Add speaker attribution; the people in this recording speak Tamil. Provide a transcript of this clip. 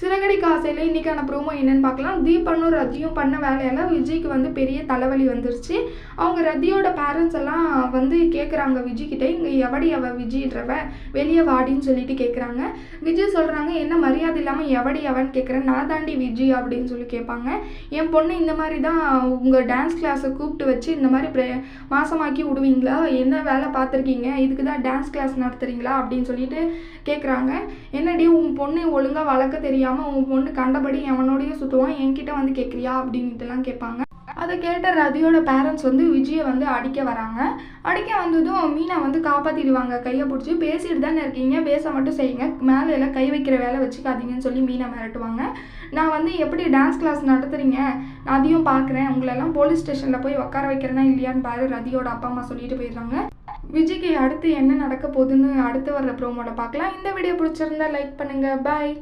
Speaker 1: சிறகடி காசையில் இன்றைக்கான ப்ரோமோ என்னன்னு பார்க்கலாம். தீபனும் ரத்தியும் பண்ண வேலையால் விஜய்க்கு வந்து பெரிய தலைவலி வந்துருச்சு. அவங்க ரத்தியோட பேரண்ட்ஸ் எல்லாம் வந்து கேட்குறாங்க விஜய்கிட்ட. இங்கே எவடி அவ விஜய்ன்றவ? வெளியே வாடின்னு சொல்லிட்டு கேட்குறாங்க விஜய் சொல்கிறாங்க என்ன மரியாதை இல்லாமல் எவடி அவன் கேட்குறேன் நான் தாண்டி விஜய் அப்படின்னு சொல்லி கேட்பாங்க என் பொண்ணு இந்த மாதிரி தான் உங்கள் டான்ஸ் கிளாஸை கூப்பிட்டு வச்சு இந்த மாதிரி ப்ரே மாசமாக்கி விடுவீங்களா? என்ன வேலை பார்த்துருக்கீங்க? இதுக்கு தான் டான்ஸ் கிளாஸ் நடத்துகிறீங்களா அப்படின்னு சொல்லிட்டு கேட்குறாங்க என்னடி உன் பொண்ணு ஒழுங்காக வளர்க்க தெரியாமல் உன் பொண்ணு கண்டபடி எவனோடையும் சுற்றுவான் என்கிட்ட வந்து கேட்குறியா அப்படின்ட்டுலாம் கேட்பாங்க. அதை கேட்ட ரதியோட பேரண்ட்ஸ் வந்து விஜயை வந்து அடிக்க வராங்க. அடிக்க வந்ததும் மீனா வந்து காப்பாற்றிடுவாங்க கையை பிடிச்சி பேசிட்டு தானே இருக்கீங்க? பேச மட்டும் செய்யுங்க. மேலே எல்லாம் கை வைக்கிற வேலை வச்சுக்காதீங்கன்னு சொல்லி மீனா மிரட்டுவாங்க. நான் வந்து எப்படி டான்ஸ் கிளாஸ் நடத்துகிறீங்க நான் அதையும் பார்க்குறேன். உங்களெல்லாம் போலீஸ் ஸ்டேஷனில் போய் உட்கார வைக்கிறேனா இல்லையான்னு பாரு ரதியோட அப்பா அம்மா சொல்லிட்டு போயிடுறாங்க. விஜய்க்கு அடுத்து என்ன நடக்க போகுதுன்னு அடுத்து வர்ற ப்ரோமோட பார்க்கலாம். இந்த வீடியோ பிடிச்சிருந்தா லைக் பண்ணுங்கள் பாய்